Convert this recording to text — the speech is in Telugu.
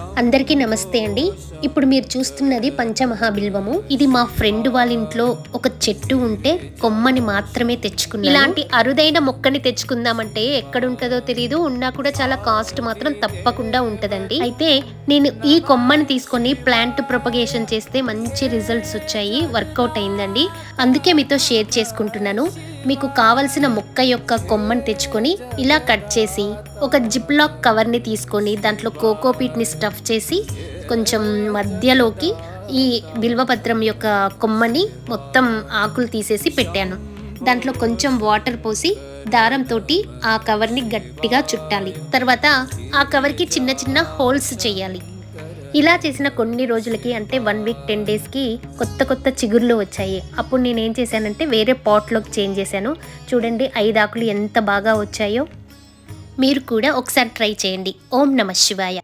అందరికీ నమస్తే అండి. ఇప్పుడు మీరు చూస్తున్నది పంచమహాబిల్వము. ఇది మా ఫ్రెండ్ వాళ్ళ ఇంట్లో ఒక చెట్టు ఉంటే కొమ్మని మాత్రమే తెచ్చుకున్నాను. ఇలాంటి అరుదైన మొక్కని తెచ్చుకుందామంటే ఎక్కడ ఉంటుందో తెలియదు ఉన్నా కూడా చాలా కాస్ట్ మాత్రం తప్పకుండా ఉంటదండి. అయితే నేను ఈ కొమ్మని తీసుకొని ప్లాంట్ ప్రొపగేషన్ చేస్తే మంచి రిజల్ట్స్ వచ్చాయి. వర్కౌట్ అయిందండి. అందుకే మీతో షేర్ చేసుకుంటున్నాను. మీకు కావలసిన మొక్క యొక్క కొమ్మని తెచ్చుకొని ఇలా కట్ చేసి ఒక జిప్ లాక్ కవర్ని తీసుకొని దాంట్లో కోకోపీట్ని స్టఫ్ చేసి కొంచెం మధ్యలోకి ఈ బిల్వపత్రం యొక్క కొమ్మని మొత్తం ఆకులు తీసేసి పెట్టాను. దాంట్లో కొంచెం వాటర్ పోసి దారంతో ఆ కవర్ని గట్టిగా చుట్టాలి. తర్వాత ఆ కవర్కి చిన్న చిన్న హోల్స్ చేయాలి. ఇలా చేసిన కొన్ని రోజులకి అంటే వన్ వీక్ టెన్ డేస్కి కొత్త కొత్త చిగుర్లు వచ్చాయి. అప్పుడు నేను ఏం చేశానంటే వేరే పాట్లోకి చేంజ్ చేశాను. చూడండి ఐదు ఆకులు ఎంత బాగా వచ్చాయో. మీరు కూడా ఒకసారి ట్రై చేయండి. ఓం నమ శివాయ.